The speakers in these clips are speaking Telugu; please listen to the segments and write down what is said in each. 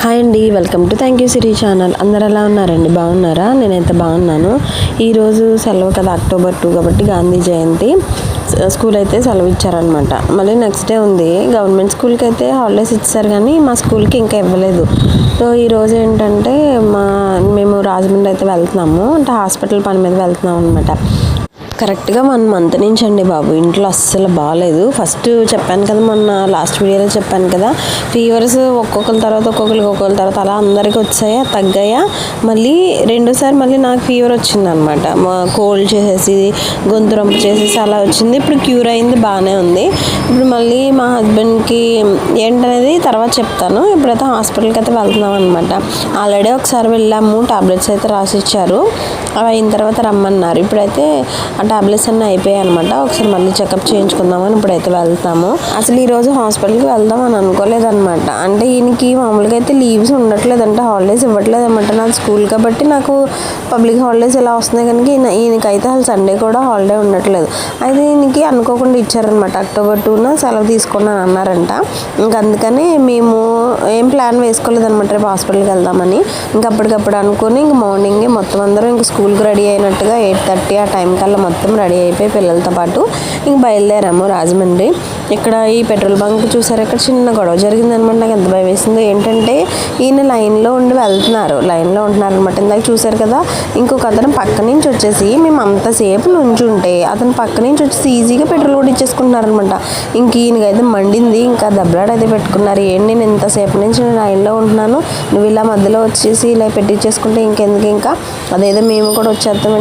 హాయ్ అండి welcome to thank you Siri channel. అందరు ఎలా ఉన్నారండి? బాగున్నారా? నేనైతే బాగున్నాను. ఈరోజు సెలవు కదా అక్టోబర్ టూ కాబట్టి గాంధీ జయంతి. స్కూల్ అయితే సెలవు ఇచ్చారనమాట మళ్ళీ నెక్స్ట్ డే ఉంది. గవర్నమెంట్ స్కూల్కి అయితే హాలిడేస్ ఇచ్చారు కానీ మా స్కూల్కి ఇంకా ఇవ్వలేదు. సో ఈరోజు ఏంటంటే మా మేము రాజమండ్రి అయితే వెళ్తున్నాము. అంటే హాస్పిటల్ పని మీద వెళ్తున్నాం అనమాట కరెక్ట్గా వన్ మంత్ నుంచి అండి బాబు. ఇంట్లో అస్సలు బాగాలేదు ఫస్ట్ చెప్పాను కదా మొన్న లాస్ట్ వీడియోలో చెప్పాను కదా. ఫీవర్స్ ఒక్కొక్కరి తర్వాత ఒక్కొక్కరికి ఒక్కొక్కరి తర్వాత అలా అందరికీ వచ్చాయా తగ్గాయా? మళ్ళీ రెండోసారి మళ్ళీ నాకు ఫీవర్ వచ్చింది అనమాట కోల్డ్ చేసేసి గొంతు రొంపు చేసేసి అలా వచ్చింది. ఇప్పుడు క్యూర్ అయింది బాగానే ఉంది. ఇప్పుడు మళ్ళీ మా హస్బెండ్కి ఏంటనేది తర్వాత చెప్తాను. ఇప్పుడైతే హాస్పిటల్కి అయితే వెళ్తున్నాం అనమాట. ఆల్రెడీ ఒకసారి వెళ్ళాము టాబ్లెట్స్ అయితే రాసి ఇచ్చారు అవి అయిన తర్వాత రమ్మన్నారు. ఇప్పుడైతే ఆ టాబ్లెట్స్ అన్నీ అయిపోయాయి అనమాట ఒకసారి మళ్ళీ చెకప్ చేయించుకుందామని ఇప్పుడైతే వెళ్తాము. అసలు ఈరోజు హాస్పిటల్కి వెళ్దాం అని అనుకోలేదన్నమాట. అంటే ఈయనకి మామూలుగా అయితే లీవ్స్ ఉండట్లేదు అంటే హాలిడేస్ ఇవ్వట్లేదు అనమాట నా స్కూల్ కాబట్టి నాకు పబ్లిక్ హాలిడేస్ ఇలా వస్తున్నాయి కనుక ఈయన ఈయనకైతే అసలు సండే కూడా హాలిడే ఉండట్లేదు. అయితే ఈయనకి అనుకోకుండా ఇచ్చారనమాట అక్టోబర్ టూన సెలవు తీసుకున్నాను అన్నారంట ఇంకా అందుకని మేము ఏం ప్లాన్ వేసుకోలేదు అనమాట రేపు హాస్పిటల్కి వెళ్దామని. ఇంకా అప్పటికప్పుడు అనుకుని ఇంక మార్నింగ్ మొత్తం అందరం ఇంక స్కూల్కి రెడీ అయినట్టుగా ఎయిట్ థర్టీ ఆ టైం కల్లా మొత్తం రెడీ అయిపోయి పిల్లలతో పాటు ఇంక బయలుదేరాము రాజమండ్రి. ఇక్కడ ఈ పెట్రోల్ బంక్ చూసారు? ఇక్కడ చిన్న గొడవ జరిగిందనమాట. నాకు ఎంత భయం వేసిందో ఏంటంటే ఈయన లైన్లో ఉండి వెళ్తున్నారు. లైన్లో ఉంటున్నారు అనమాట ఇందాక చూసారు కదా ఇంకొక అతను పక్క నుంచి వచ్చేసి మేము అంతసేపు నుంచుంటే అతను పక్క నుంచి వచ్చేసి ఈజీగా పెట్రోల్ కూడా ఇచ్చేసుకుంటున్నారు అనమాట ఇంక ఈయనకైతే మండింది ఇంకా దెబ్బలాడైతే పెట్టుకున్నారు. ఏంటి నేను ఇంతసేపు నుంచి నేను లైన్లో ఉంటున్నాను? నువ్వు ఇలా మధ్యలో వచ్చేసి ఇలా పెట్టించేసుకుంటే ఇంకెందుకు ఇంకా? అదేదో మేము కూడా వచ్చేద్దాం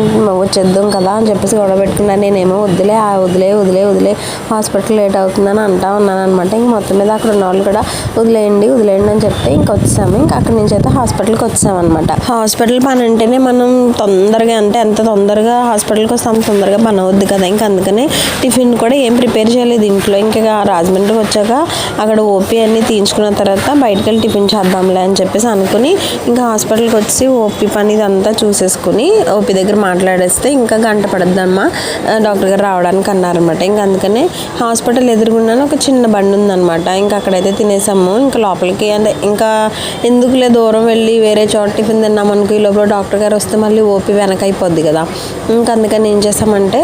వచ్చేద్దాం కదా అని చెప్పేసి గొడవ పెట్టుకున్నాను నేనేమో వదిలే ఆ వదిలే వదిలే వదిలే హాస్పిటల్ లేట్ అవుతుంది అవుతుందని అంటా ఉన్నాను అనమాట ఇంక మొత్తం మీద అక్కడ ఉన్న వాళ్ళు కూడా వదిలేయండి వదిలేయండి అని చెప్తే ఇంక వచ్చాము. ఇంకా అక్కడి నుంచి అయితే హాస్పిటల్కి వచ్చామన్నమాట. హాస్పిటల్ పని అంటేనే మనం తొందరగా అంటే ఎంత తొందరగా హాస్పిటల్కి వస్తాం తొందరగా పని అవుద్ది కదా. ఇంకా అందుకనే టిఫిన్ కూడా ఏం ప్రిపేర్ చేయలేదు ఇంట్లో. ఇంకా రాజమండ్రికి వచ్చాక అక్కడ ఓపీ అన్ని తీయించుకున్న తర్వాత బయటకు వెళ్ళి టిఫిన్ చేద్దాంలే అని చెప్పేసి అనుకుని ఇంకా హాస్పిటల్కి వచ్చి ఓపీ పని ఇదంతా చూసేసుకుని ఓపీ దగ్గర మాట్లాడేస్తే ఇంకా గంట పడద్దమ్మా డాక్టర్ గారు రావడానికి అన్నారనమాట ఇంకా అందుకనే హాస్పిటల్ ఎదురుగుండానే ఒక చిన్న బండి ఉందన్నమాట. ఇంకా అక్కడైతే తినేసాము. ఇంకా లోపలికి అంటే ఇంకా ఎందుకులే దూరం వెళ్ళి వేరే చోట టిఫిన్ తిన్నాం అనుకో ఈ లోపల డాక్టర్ గారు వస్తే మళ్ళీ ఓపి వెనక అయిపోద్ది కదా. ఇంకా అందుకని ఏం చేసామంటే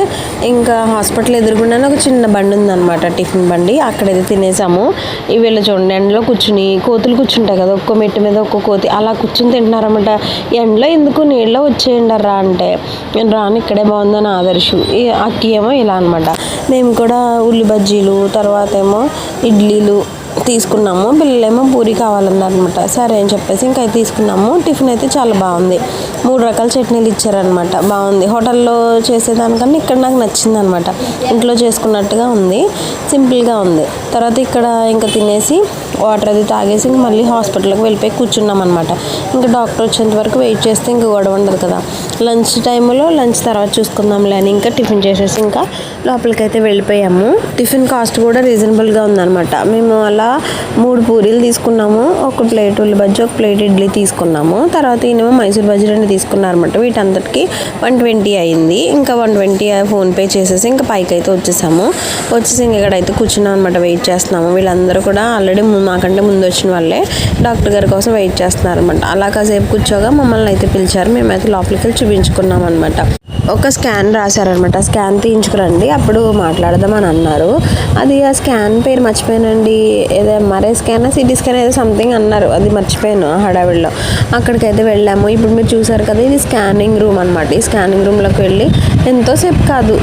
ఇంకా హాస్పిటల్ ఎదురుగుండానే ఒక చిన్న బండి ఉందన్నమాట టిఫిన్ బండి. అక్కడైతే తినేసాము. ఈ వీళ్ళ చూడండి ఎండలో కూర్చుని కోతులు కూర్చుంటాయి కదా ఒక్కో మెట్టు మీద ఒక్కో కోతి. అలా కూర్చుని తింటున్నారన్నమాట. ఎండలో ఎందుకు నీళ్ళలో వచ్చేయండి రా అంటే నేను రాను ఇక్కడే బాగుందని ఆదర్శం. అక్కి ఏమో ఇలా అనమాట మేము కూడా ఉల్లి బజ్జీలు తర్వాత ఏమో ఇడ్లీలు తీసుకున్నాము. పిల్లలేమో పూరి కావాలన్నారనమాట. సరే అని చెప్పేసి ఇంకా అయితే తీసుకున్నాము. టిఫిన్ అయితే చాలా బాగుంది. మూడు రకాల చట్నీలు ఇచ్చారనమాట. బాగుంది. హోటల్లో చేసేదానికన్నా ఇక్కడ నాకు నచ్చింది అనమాట ఇంట్లో చేసుకున్నట్టుగా ఉంది. సింపుల్గా ఉంది. తర్వాత ఇక్కడ ఇంకా తినేసి వాటర్ అది తాగేసి ఇంక మళ్ళీ హాస్పిటల్కి వెళ్ళిపోయి కూర్చున్నాం అనమాట ఇంకా డాక్టర్ వచ్చేంత వరకు వెయిట్ చేస్తే ఇంక గొడవ ఉండదు కదా. లంచ్ టైంలో లంచ్ తర్వాత చూసుకుందాంలే అని ఇంకా టిఫిన్ చేసేసి ఇంకా లోపలికి అయితే వెళ్ళిపోయాము. టిఫిన్ కాస్ట్ కూడా రీజనబుల్గా ఉందన్నమాట. మేము అలా మూడు పూరీలు తీసుకున్నాము. ఒక ప్లేట్ ఉల్లి బజ్జీ ఒక ప్లేట్ ఇడ్లీ తీసుకున్నాము. తర్వాత ఈయనేమో మైసూర్ బజ్జీ రెండు తీసుకున్నారన్నమాట. వీటంతటికి వన్ ట్వంటీ అయింది. ఇంకా వన్ ట్వంటీ ఫోన్పే చేసేసి ఇంకా పైకి అయితే వచ్చేసాము. వచ్చేసి ఇంక ఇక్కడైతే కూర్చున్నాం అనమాట వెయిట్ చేస్తున్నాము. వీళ్ళందరూ కూడా ఆల్రెడీ మాకంటే ముందు వచ్చిన వాళ్ళే. డాక్టర్ గారి కోసం వెయిట్ చేస్తున్నారు అనమాట అలా కాసేపు కూర్చోగా మమ్మల్ని అయితే పిలిచారు. మేమైతే లోపలికి వెళ్ళి చూపించుకున్నాం అనమాట ఒక స్కాన్ రాశారనమాట. స్కాన్ తీయించుకురండి అప్పుడు మాట్లాడదామని అన్నారు. అది ఆ స్కాన్ పేరు మర్చిపోయానండి. ఏదో ఎంఆర్ఐ స్కాన్ సిటీ స్కాన్ ఏదో సంథింగ్ అన్నారు. అది మర్చిపోయాను ఆ హడావిడిలో. అక్కడికైతే వెళ్ళాము. ఇప్పుడు మీరు చూసారు కదా ఇది స్కానింగ్ రూమ్ అనమాట ఈ స్కానింగ్ రూమ్లోకి వెళ్ళి ఎంతోసేపు కాదు.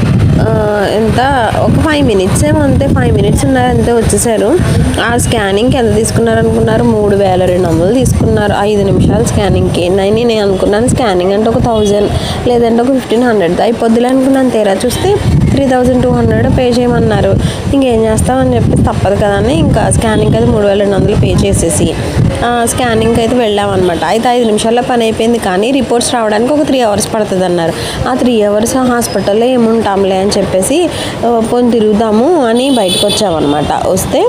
ఎంత? ఒక ఫైవ్ మినిట్స్ ఏమో అంతే. ఫైవ్ మినిట్స్ ఉన్నారు అంతే వచ్చేసారు. ఆ స్కానింగ్కి ఎంత తీసుకున్నారు అనుకున్నారు మూడు వేల రెండు వందలు తీసుకున్నారు. ఐదు నిమిషాలు స్కానింగ్కి నేను నేను అనుకున్నాను స్కానింగ్ అంటే ఒక థౌజండ్ లేదంటే ఒక ఫిఫ్టీన్ హండ్రెడ్ అయిపోద్దులే అనుకున్నాను తీరా. చూస్తే three thousand two hundred pay చేయమన్నారు. ఇంకేం చేస్తామని చెప్పి తప్పదు కదా అని ఇంకా స్కానింగ్ అయితే మూడు వేల రెండు వందలు పే చేసేసి స్కానింగ్కి అయితే వెళ్ళామన్నమాట. అయితే ఐదు నిమిషాల్లో పని అయిపోయింది కానీ రిపోర్ట్స్ రావడానికి ఒక త్రీ అవర్స్ పడుతుంది అన్నారు ఆ త్రీ అవర్స్ హాస్పిటల్లో ఏముంటాంలే అని చెప్పేసి పోని తిరుగుదాము అని బయటకు వచ్చామన్నమాట వస్తే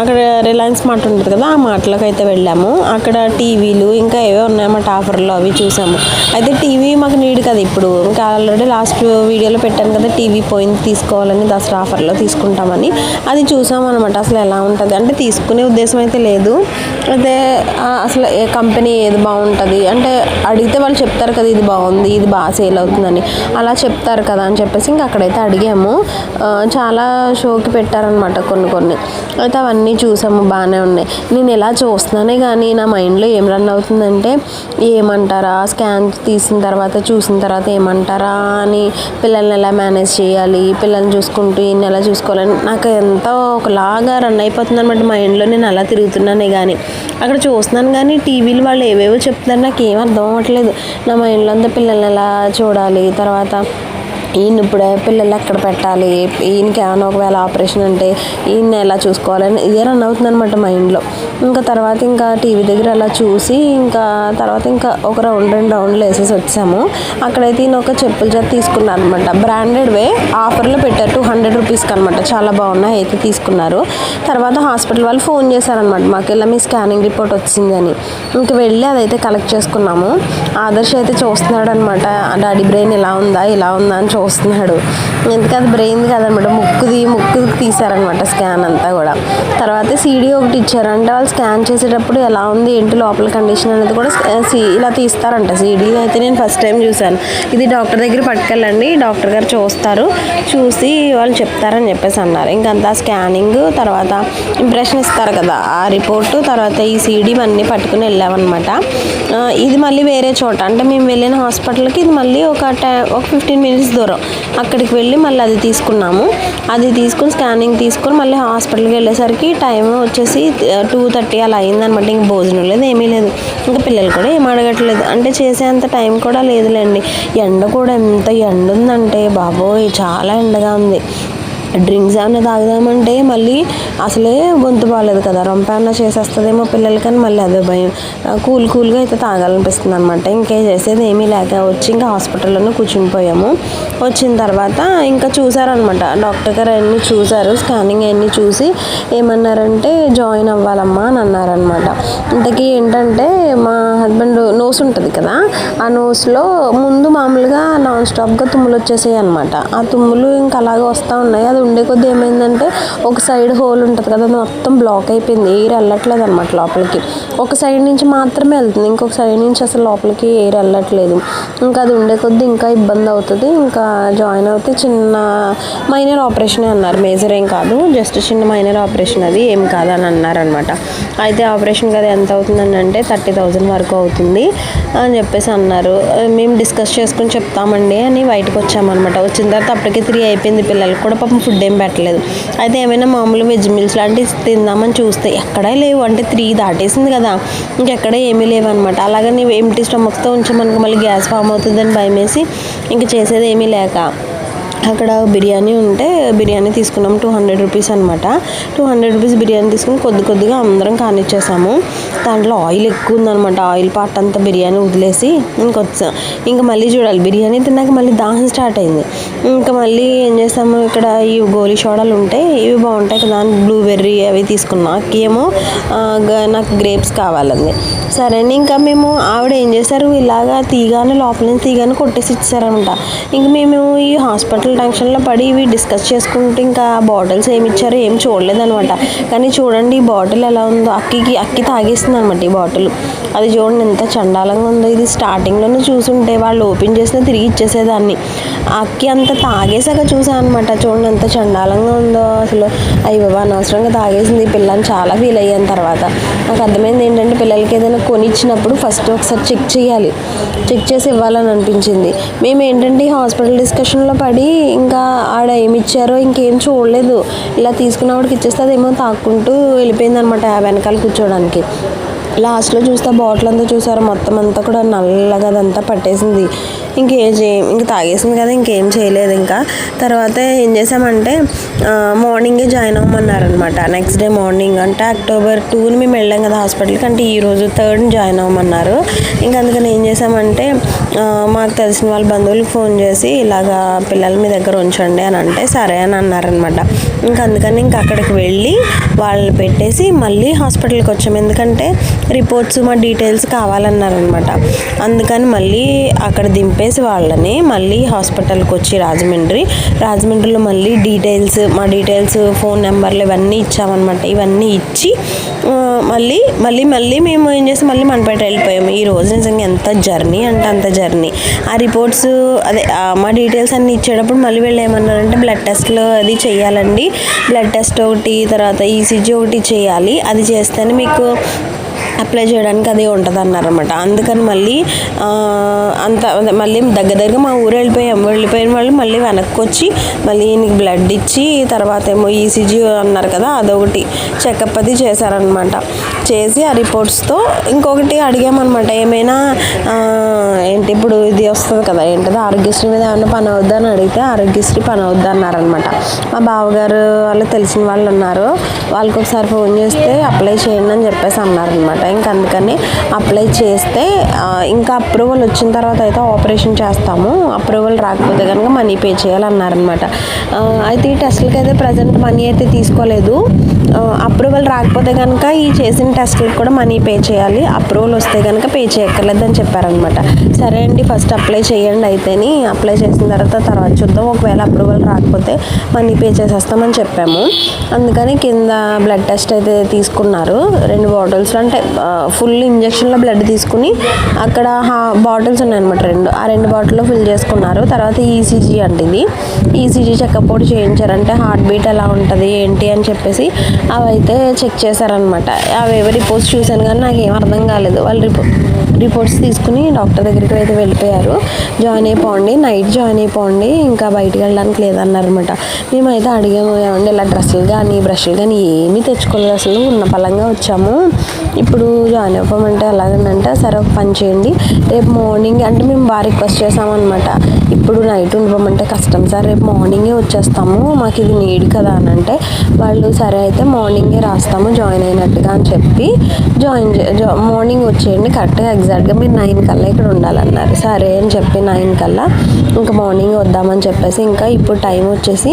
అక్కడ రిలయన్స్ మార్ట్ ఉంటుంది కదా ఆ మార్ట్లోకి అయితే వెళ్ళాము. అక్కడ టీవీలు ఇంకా ఏవో ఉన్నాయన్నమాట ఆఫర్లో అవి చూసాము. అయితే టీవీ మాకు నీడ్ కదా ఇప్పుడు. ఇంకా ఆల్రెడీ లాస్ట్ వీడియోలో పెట్టాను కదా టీవీ పోయింది తీసుకోవాలని దసరా ఆఫర్లో తీసుకుంటామని. అది చూసాం అనమాట అసలు ఎలా ఉంటుంది? అంటే తీసుకునే ఉద్దేశం అయితే లేదు. అయితే అసలు ఏ కంపెనీ ఏది బాగుంటుంది? అంటే అడిగితే వాళ్ళు చెప్తారు కదా ఇది బాగుంది ఇది బాగా సేల్ అవుతుందని. అలా చెప్తారు కదా అని చెప్పేసి ఇంకా అక్కడైతే అడిగాము. చాలా షోకి పెట్టారనమాట కొన్ని కొన్ని. అయితే అవన్నీ చూసాము బాగానే ఉన్నాయి. నేను ఎలా చూస్తున్నానే కానీ నా మైండ్లో ఏం రన్ అవుతుందంటే ఏమంటారా స్కాన్ తీసిన తర్వాత చూసిన తర్వాత ఏమంటారా అని పిల్లల్ని ఎలా మేనేజ్ చేయాలి పిల్లల్ని చూసుకుంటూ ఈయన ఎలా చూసుకోవాలని నాకు ఎంతో ఒకలాగా రన్ అయిపోతుంది అనమాట మైండ్లో. నేను అలా తిరుగుతున్నానే కానీ అక్కడ చూస్తున్నాను కానీ టీవీలు వాళ్ళు ఏవేవో చెప్తున్నారు నాకు ఏం అర్థం అవ్వట్లేదు. నా మైండ్లో అంతా పిల్లల్ని ఎలా చూడాలి తర్వాత ఈయన ఇప్పుడే పిల్లలు ఎక్కడ పెట్టాలి? ఈయనకి ఏమైనా ఒకవేళ ఆపరేషన్ అంటే ఈయన ఎలా చూసుకోవాలని ఇదే రన్ అవుతుంది అనమాట మైండ్లో. ఇంకా తర్వాత ఇంకా టీవీ దగ్గర అలా చూసి ఇంకా తర్వాత ఇంకా ఒక రౌండ్ రెండు రౌండ్లు వేసేసి వచ్చాము. అక్కడైతే ఈయన ఒక చెప్పుల జత తీసుకున్నారు అనమాట బ్రాండెడ్ వే ఆఫర్లో పెట్టారు. టూ హండ్రెడ్ రూపీస్కి అనమాట చాలా బాగున్నాయి. అయితే తీసుకున్నారు. తర్వాత హాస్పిటల్ వాళ్ళు ఫోన్ చేశారనమాట మాకు ఇలా మీ స్కానింగ్ రిపోర్ట్ వచ్చింది అని. ఇంక వెళ్ళి అదైతే కలెక్ట్ చేసుకున్నాము. ఆదర్శ అయితే చూస్తున్నాడు అనమాట డాడీ బ్రెయిన్ ఇలా ఉందా? ఇలా ఉందా? అని చూస్తున్నాడు ఎందుకు బ్రెయిన్ కదనమాట. ముక్కుది ముక్కు తీశారనమాట స్కాన్ అంతా కూడా. తర్వాత సీడీ ఒకటి ఇచ్చారు అంటే వాళ్ళు స్కాన్ చేసేటప్పుడు ఎలా ఉంది ఏంటి లోపల కండిషన్ అనేది కూడా ఇలా తీస్తారంట. సీడీ అయితే నేను ఫస్ట్ టైం చూశాను. ఇది డాక్టర్ దగ్గర పట్టుకెళ్ళండి. డాక్టర్ గారు చూస్తారు. చూసి వాళ్ళు చెప్తారని చెప్పేసి అన్నారు. ఇంకంతా స్కానింగ్ తర్వాత ఇంప్రెషన్ ఇస్తారు కదా ఆ రిపోర్టు తర్వాత ఈ సీడీ అన్నీ పట్టుకుని వెళ్ళామన్నమాట. ఇది మళ్ళీ వేరే చోట. అంటే మేము వెళ్ళిన హాస్పిటల్కి ఇది మళ్ళీ ఒక టె ఒక ఫిఫ్టీన్ మినిట్స్ దూరం. అక్కడికి వెళ్ళి మళ్ళీ అది తీసుకున్నాము. అది తీసుకుని స్కానింగ్ తీసుకొని మళ్ళీ హాస్పిటల్కి వెళ్ళేసరికి టైం వచ్చేసి టూ థర్టీ అలా అయిందనమాట. ఇంక భోజనం లేదు ఏమీ లేదు. ఇంకా పిల్లలు కూడా ఏం అడగట్లేదు. అంటే చేసేంత టైం కూడా లేదులేండి. ఎండ కూడా ఎంత ఎండ ఉందంటే బాబోయ్ చాలా ఎండగా ఉంది. డ్రింక్స్ ఏమైనా తాగుదామంటే మళ్ళీ అసలే గొంతు బాగాలేదు కదా. రొంప ఏమైనా చేసేస్తుందేమో పిల్లలకని మళ్ళీ అదే భయం. కూల్ కూల్గా అయితే తాగాలనిపిస్తుంది అనమాట ఇంకే చేసేది ఏమీ లేక వచ్చి ఇంకా హాస్పిటల్లోనే కూర్చుని వచ్చిన తర్వాత ఇంకా చూసారనమాట డాక్టర్ గారు అన్నీ చూశారు స్కానింగ్ అన్నీ చూసి ఏమన్నారంటే జాయిన్ అవ్వాలమ్మా అని అన్నారనమాట ఇంతకీ ఏంటంటే మా హస్బెండ్ నోస్ ఉంటుంది కదా ఆ నోస్లో ముందు మామూలుగా నాన్ స్టాప్గా తుమ్ములు వచ్చేసాయి అనమాట ఆ తుమ్ములు ఇంకా అలాగే వస్తూ ఉన్నాయి. అది ఉండే కొద్ది ఏమైందంటే ఒక సైడ్ హోల్ ఉంటుంది కదా అది మొత్తం బ్లాక్ అయిపోయింది. ఎయిర్ వెళ్ళట్లేదు అనమాట లోపలికి. ఒక సైడ్ నుంచి మాత్రమే వెళ్తుంది. ఇంకొక సైడ్ నుంచి అసలు లోపలికి ఎయిర్ వెళ్ళట్లేదు. ఇంకా అది ఉండే కొద్ది ఇంకా ఇబ్బంది అవుతుంది. ఇంకా జాయిన్ అవుతే చిన్న మైనర్ ఆపరేషన్ అన్నారు. మేజర్ ఏం కాదు. జస్ట్ చిన్న మైనర్ ఆపరేషన్ అది. ఏం కాదని అన్నారనమాట అయితే ఆపరేషన్ కదా ఎంత అవుతుందని అంటే థర్టీ థౌజండ్ వరకు అవుతుంది అని చెప్పేసి అన్నారు. మేము డిస్కస్ చేసుకుని చెప్తామండి అని బయటకు వచ్చామన్నమాట. వచ్చిన తర్వాత అప్పటికే త్రీ అయిపోయింది పిల్లలకు కూడా. పాపం ఫుడ్ ఏం పెట్టలేదు. అయితే ఏమైనా మామూలు వెజ్ మీల్స్ లాంటివి తిందామని చూస్తే ఎక్కడా లేవు. అంటే త్రీ దాటేసింది కదా. ఇంకెక్కడ ఏమీ లేవు అనమాట అలాగని ఎంటీ స్టమక్తో మనకు మళ్ళీ గ్యాస్ ఫామ్ అవుతుందని భయం వేసి ఇంక చేసేది ఏమీ లేక అక్కడ బిర్యానీ ఉంటే బిర్యానీ తీసుకున్నాం. టూ హండ్రెడ్ రూపీస్ అనమాట టూ హండ్రెడ్ రూపీస్ బిర్యానీ తీసుకుని కొద్ది కొద్దిగా అందరం కానిచ్చేసాము. దాంట్లో ఆయిల్ ఎక్కువ ఉందన్నమాట. ఆయిల్ పార్ట్ అంతా బిర్యానీ వదిలేసి ఇంకొచ్చా ఇంకా మళ్ళీ చూడాలి. బిర్యానీ తిన్నాక మళ్ళీ దాహం స్టార్ట్ అయింది. ఇంకా మళ్ళీ ఏం చేసాము ఇక్కడ ఈ గోలీ సోడాలు ఉంటాయి ఇవి బాగుంటాయి కదా బ్లూబెర్రీ అవి తీసుకున్నా. ఏమో నాకు గ్రేప్స్ కావాలండి సరే అని ఇంకా మేము ఆవిడ ఏం చేశారు? ఇలాగా తీగానే లోపల నుంచి తీగానే కొట్టేసి ఇచ్చారనమాట ఇంక మేము ఈ హాస్పిటల్ టెన్షన్లో పడి ఇవి డిస్కస్ చేసుకుంటూ ఇంకా బాటిల్స్ ఏమి ఇచ్చారో ఏం చూడలేదనమాట. కానీ చూడండి ఈ బాటిల్ ఎలా ఉందో. అక్కికి అక్కి తాగేస్తుంది అనమాట ఈ బాటిల్. అది చూడండి ఎంత చండాలంగా ఉందో. ఇది స్టార్టింగ్లోనే చూసుంటే వాళ్ళు ఓపెన్ చేసినా తిరిగి ఇచ్చేసేదాన్ని. అక్కి అంత తాగేసాక చూసాను అనమాట చూడండి ఎంత చండాలంగా ఉందో అసలు. అయ్యో అనవసరంగా తాగేసింది. ఈ పిల్లని చాలా ఫీల్ అయ్యాను తర్వాత. నాకు అర్థమైంది ఏంటంటే పిల్లలకి ఏదైనా కొనిచ్చినప్పుడు ఫస్ట్ ఒకసారి చెక్ చేయాలి. చెక్ చేసి ఇవ్వాలని అనిపించింది. మేము ఏంటంటే హాస్పిటల్ డిస్కషన్లో పడి ఇంకా ఆడ ఏమి ఇచ్చారో ఇంకేం చూడలేదు. ఇలా తీసుకున్న వాడికి ఇచ్చేస్తే అదేమో తాక్కుంటూ వెళ్ళిపోయింది అనమాట వెనకాల కూర్చోడానికి లాస్ట్లో చూస్తే బాటిల్ అంతా చూసారు. మొత్తం అంతా కూడా నల్లగా అదంతా పట్టేసింది. ఇంకేం చే ఇంక తాగేసింది కదా ఇంకేం చేయలేదు ఇంకా. తర్వాత ఏం చేసామంటే మార్నింగే జాయిన్ అవ్వమన్నారనమాట. నెక్స్ట్ డే మార్నింగ్ అంటే అక్టోబర్ టూని మేము వెళ్ళాం కదా హాస్పిటల్కి అంటే ఈ రోజు థర్డ్ని జాయిన్ అవ్వమన్నారు. ఇంకా అందుకని ఏం చేసామంటే మాకు తెలిసిన వాళ్ళ బంధువులకు ఫోన్ చేసి ఇలాగా పిల్లలు మీ దగ్గర ఉంచండి అని అంటే సరే అని అన్నారనమాట. ఇంకా అందుకని ఇంకా అక్కడికి వెళ్ళి వాళ్ళని పెట్టేసి మళ్ళీ హాస్పిటల్కి వచ్చాము ఎందుకంటే రిపోర్ట్స్ మా డీటెయిల్స్ కావాలన్నారనమాట. అందుకని మళ్ళీ అక్కడ చెప్పేసి వాళ్ళని మళ్ళీ హాస్పిటల్కి వచ్చి రాజమండ్రి రాజమండ్రిలో మళ్ళీ డీటెయిల్స్ మా డీటెయిల్స్ ఫోన్ నెంబర్లు ఇవన్నీ ఇచ్చామన్నమాట. ఇవన్నీ ఇచ్చి మళ్ళీ మళ్ళీ మళ్ళీ మేము ఏం చేసి మళ్ళీ మనపేట వెళ్ళిపోయాము ఈ రోజు నిజంగా ఎంత జర్నీ అంటే అంత జర్నీ. ఆ రిపోర్ట్స్ అదే మా డీటెయిల్స్ అన్నీ ఇచ్చేటప్పుడు మళ్ళీ వీళ్ళు ఏమన్నారంటే బ్లడ్ టెస్ట్లు అది చేయాలండి. బ్లడ్ టెస్ట్ ఒకటి తర్వాత ఈసీజీ ఒకటి చేయాలి. అది చేస్తేనే మీకు అప్లై చేయడానికి అది ఉంటుంది అన్నారనమాట అందుకని మళ్ళీ అంత మళ్ళీ దగ్గర దగ్గర మా ఊరు వెళ్ళిపోయాం. వెళ్ళిపోయిన వాళ్ళు మళ్ళీ వెనక్కి వచ్చి మళ్ళీ ఈయనకి బ్లడ్ ఇచ్చి తర్వాత ఏమో ఈసీజీ అన్నారు కదా అదొకటి. చెకప్ అది చేశారనమాట చేసి ఆ రిపోర్ట్స్తో ఇంకొకటి అడిగామన్నమాట. ఏమైనా ఏంటి ఇప్పుడు ఇది వస్తుంది కదా ఏంటిది ఆరోగ్యశ్రీ మీద ఏమైనా పని అవుద్దా అని అడిగితే ఆరోగ్యశ్రీ పని అవుద్దా అన్నారనమాట మా బావగారు వాళ్ళు తెలిసిన వాళ్ళు ఉన్నారు వాళ్ళకి ఒకసారి ఫోన్ చేస్తే అప్లై చేయండి అని చెప్పేసి అన్నారనమాట ఇంకా అందుకని అప్లై చేస్తే ఇంకా అప్రూవల్ వచ్చిన తర్వాత అయితే ఆపరేషన్ చేస్తాము. అప్రూవల్ రాకపోతే కనుక మనీ పే చేయాలన్నారనమాట అయితే ఈ టెస్ట్లకి అయితే ప్రజెంట్ మనీ అయితే తీసుకోలేదు. అప్రూవల్ రాకపోతే కనుక ఈ చేసిన టెస్ట్లకు కూడా మనీ పే చేయాలి. అప్రూవల్ వస్తే కనుక పే చేయక్కర్లేదు అని చెప్పారనమాట సరే అండి ఫస్ట్ అప్లై చేయండి అయితేని. అప్లై చేసిన తర్వాత తర్వాత చూద్దాం. ఒకవేళ అప్రూవల్ రాకపోతే మనీ పే చేసేస్తామని చెప్పాము. అందుకని కింద బ్లడ్ టెస్ట్ అయితే తీసుకున్నారు. రెండు బాటిల్స్ అంటే ఫుల్ ఇంజక్షన్లో బ్లడ్ తీసుకుని అక్కడ బాటిల్స్ ఉన్నాయన్నమాట రెండు. ఆ రెండు బాటిల్లో ఫిల్ చేసుకున్నారు. తర్వాత ఈసీజీ అంటే ఇది. ఈసీజీ చెకప్ కూడా చేయించారంటే హార్ట్ బీట్ ఎలా ఉంటుంది ఏంటి అని చెప్పేసి అవైతే చెక్ చేశారనమాట అవి ఏవో రిపోర్ట్స్ చూశాను కానీ నాకు ఏం అర్థం కాలేదు. వాళ్ళు రిపోర్ట్ రిపోర్ట్స్ తీసుకుని డాక్టర్ దగ్గరికి అయితే వెళ్ళిపోయారు. జాయిన్ అయిపోండి నైట్ జాయిన్ అయిపోండి ఇంకా బయటికి వెళ్ళడానికి లేదన్నారనమాట మేమైతే అడిగాము ఏమండి ఇలా డ్రెస్సులు కానీ బ్రష్లు కానీ ఏమీ తెచ్చుకోలేదు అసలు. ఉన్న బలంగా వచ్చాము. ఇప్పుడు జాయిన్ అయిపోమంటే ఎలాగంటే సరే ఒక పని చేయండి. రేపు మార్నింగ్ అంటే మేము బాగా రిక్వెస్ట్ చేసామన్నమాట. ఇప్పుడు నైట్ ఉండిపోమంటే కష్టం సార్ రేపు మార్నింగే వచ్చేస్తాము మాకు ఇది నీడ్ కదా అని అంటే వాళ్ళు సరే అయితే మార్నింగే రాస్తాము జాయిన్ అయినట్టుగా అని చెప్పి జాయిన్ జా- మార్నింగ్ వచ్చేయండి కరెక్ట్గా ఎగ్జాక్ట్గా మీరు నైన్ కల్లా ఇక్కడ ఉండాలన్నారు. సరే అని చెప్పి నైన్ కల్లా ఇంకా మార్నింగ్ వద్దామని చెప్పేసి ఇంకా ఇప్పుడు టైం వచ్చేసి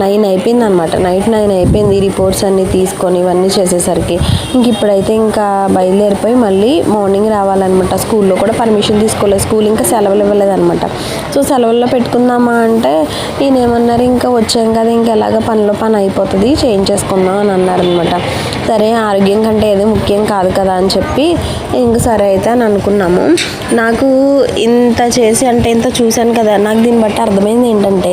నైన్ అయిపోయింది అనమాట నైట్ నైన్ అయిపోయింది రిపోర్ట్స్ అన్నీ తీసుకొని ఇవన్నీ చేసేసరికి. ఇంక ఇప్పుడైతే ఇంకా బయలుదేరిపోయి మళ్ళీ మార్నింగ్ రావాలన్నమాట స్కూల్లో కూడా పర్మిషన్ తీసుకోలేదు స్కూల్ ఇంకా సెలవులు ఇవ్వలేదన్నమాట సో సెలవుల్లో పెట్టుకుందామా అంటే ఈయన ఏమన్నారు ఇంకా వచ్చాం కదా ఇంకా ఎలాగ పనిలో పని అయిపోతుంది చేయించేసుకుందాం అని అన్నారనమాట సరే ఆరోగ్యం కంటే ఏది ముఖ్యం కాదు కదా అని చెప్పి ఇంక సరే అయితే అని అనుకున్నాము. నాకు ఇంత చేసి అంటే ఇంత చూశాను కదా నాకు దీన్ని బట్టి అర్థమైంది ఏంటంటే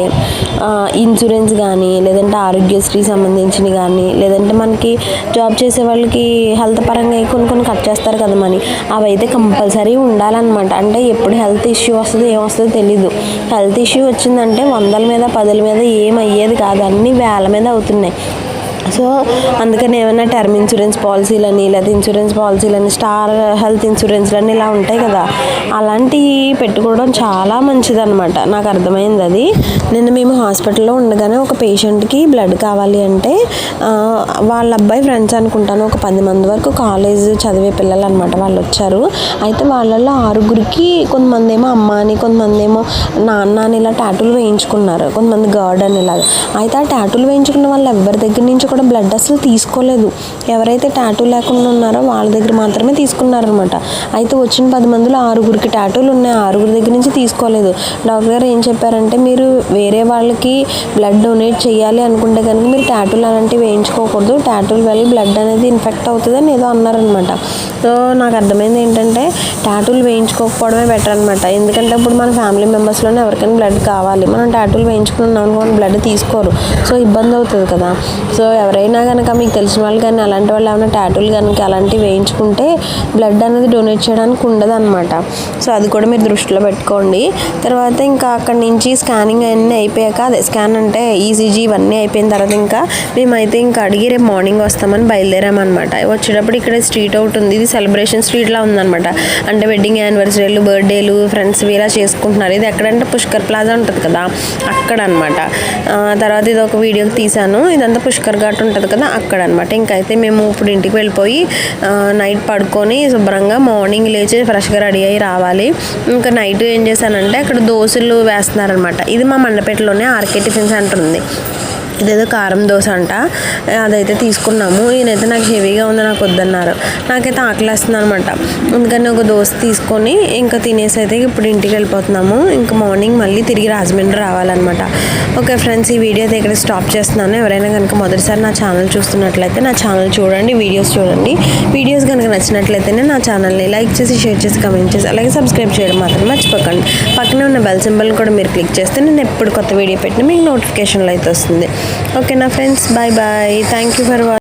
ఇన్సూరెన్స్ కానీ లేదంటే ఆరోగ్యశ్రీ సంబంధించినవి కానీ లేదంటే మనకి జాబ్ చేసే వాళ్ళకి హెల్త్ పరంగా కొన్ని కొన్ని కట్ చేస్తారు కదా మనీ అవైతే కంపల్సరీ ఉండాలన్నమాట. అంటే ఎప్పుడు హెల్త్ ఇష్యూ వస్తుందో ఏం వస్తుందో లేదు. హెల్త్ ఇష్యూ వచ్చిందంటే వందల మీద పదుల మీద ఏం అయ్యేది కాదు. అన్నీ వేల మీద అవుతున్నాయి. సో అందుకని ఏమైనా టర్మ్ ఇన్సూరెన్స్ పాలసీలని లేదా ఇన్సూరెన్స్ పాలసీలని స్టార్ హెల్త్ ఇన్సూరెన్స్లని ఇలా ఉంటాయి కదా అలాంటివి పెట్టుకోవడం చాలా మంచిదన్నమాట. నాకు అర్థమైంది అది. నిన్న మేము హాస్పిటల్లో ఉండగానే ఒక పేషెంట్కి బ్లడ్ కావాలి అంటే వాళ్ళ అబ్బాయి ఫ్రెండ్స్ అనుకుంటాను ఒక పది మంది వరకు కాలేజ్ చదివే పిల్లలు అనమాట వాళ్ళు వచ్చారు అయితే వాళ్ళల్లో ఆరుగురికి కొంతమంది ఏమో అమ్మ అని కొంతమంది ఏమో నాన్న అని ఇలా టాటూలు వేయించుకున్నారు. కొంతమంది గార్డ్ అని ఇలా. అయితే ఆ టాటూలు వేయించుకున్న వాళ్ళు ఎవరి దగ్గర నుంచి కూడా బ్లడ్ అసలు తీసుకోలేదు. ఎవరైతే టాటూ లేకుండా ఉన్నారో వాళ్ళ దగ్గర మాత్రమే తీసుకున్నారనమాట అయితే వచ్చిన పది మందిలో ఆరుగురికి టాటూలు ఉన్నాయి. ఆరుగురి దగ్గర నుంచి తీసుకోలేదు. డాక్టర్ గారు ఏం చెప్పారంటే మీరు వేరే వాళ్ళకి బ్లడ్ డొనేట్ చేయాలి అనుకుంటే కనుక మీరు టాటూలు అలాంటివి వేయించుకోకూడదు. టాటూలు వల్ల బ్లడ్ అనేది ఇన్ఫెక్ట్ అవుతుంది అని ఏదో అన్నారనమాట సో నాకు అర్థమైంది ఏంటంటే టాటూలు వేయించుకోకపోవడమే బెటర్ అనమాట ఎందుకంటే ఇప్పుడు మన ఫ్యామిలీ మెంబర్స్లోనే ఎవరికైనా బ్లడ్ కావాలి. మనం టాటూలు వేయించుకున్నాం అనుకోని బ్లడ్ తీసుకోరు. సో ఇబ్బంది అవుతుంది కదా. సో ఎవరైనా కనుక మీకు తెలిసిన వాళ్ళు కానీ అలాంటి వాళ్ళు ఏమైనా టాటూలు కనుక అలాంటివి వేయించుకుంటే బ్లడ్ అనేది డొనేట్ చేయడానికి ఉండదు అనమాట సో అది కూడా మీరు దృష్టిలో పెట్టుకోండి. తర్వాత ఇంకా అక్కడి నుంచి స్కానింగ్ అన్నీ అయిపోయాక అదే స్కాన్ అంటే ఈసీజీ ఇవన్నీ అయిపోయిన తర్వాత ఇంకా మేమైతే ఇంకా అడిగి రేపు మార్నింగ్ వస్తామని బయలుదేరామన్నమాట. వచ్చేటప్పుడు ఇక్కడ స్ట్రీట్ ఒకటి ఉంది. ఇది సెలబ్రేషన్ స్ట్రీట్లా ఉందన్నమాట. అంటే వెడ్డింగ్ యానివర్సరీలు బర్త్డేలు ఫ్రెండ్స్ ఇలా చేసుకుంటున్నారు. ఇది ఎక్కడంటే పుష్కర్ ప్లాజా ఉంటుంది కదా అక్కడ అనమాట తర్వాత ఇది ఒక వీడియోకి తీసాను ఇదంతా పుష్కర్ ఘాట్ ఉంటుంది కదా అక్కడ అనమాట ఇంకైతే మేము ఇప్పుడు ఇంటికి వెళ్ళిపోయి నైట్ పడుకొని శుభ్రంగా మార్నింగ్ లేచి ఫ్రెష్గా రెడీ అయ్యి రావాలి. ఇంకా నైట్ ఏం చేశానంటే అక్కడ దోశలు వేస్తున్నారనమాట. ఇది మా మండపేటలోనే ఆర్కే టిఫిన్ సెంటర్ ఉంది. ఇదేదో కారం దోశ అంట. అదైతే తీసుకున్నాము. ఈయనైతే నాకు హెవీగా ఉంది నాకు వద్దన్నారు. నాకైతే ఆకలేస్తుంది అనమాట అందుకని ఒక దోశ తీసుకొని ఇంకా తినేసి అయితే ఇప్పుడు ఇంటికి వెళ్ళిపోతున్నాము. ఇంకా మార్నింగ్ మళ్ళీ తిరిగి రాజమండ్రి రావాలన్నమాట. ఓకే ఫ్రెండ్స్ ఈ వీడియో అయితే ఇక్కడ స్టాప్ చేస్తున్నాను. ఎవరైనా కనుక మొదటిసారి నా ఛానల్ చూస్తున్నట్లయితే నా ఛానల్ చూడండి వీడియోస్ చూడండి. వీడియోస్ కనుక నచ్చినట్లయితేనే నా ఛానల్ని లైక్ చేసి షేర్ చేసి కమెంట్ చేసి అలాగే సబ్స్క్రైబ్ చేయడం మాత్రం మర్చిపోకండి. పక్కనే ఉన్న బెల్ సింబల్ కూడా మీరు క్లిక్ చేస్తే నేను ఎప్పుడు కొత్త వీడియో పెట్టినా మీకు నోటిఫికేషన్లు అయితే వస్తుంది. ఓకేనా friends bye bye thank you for watching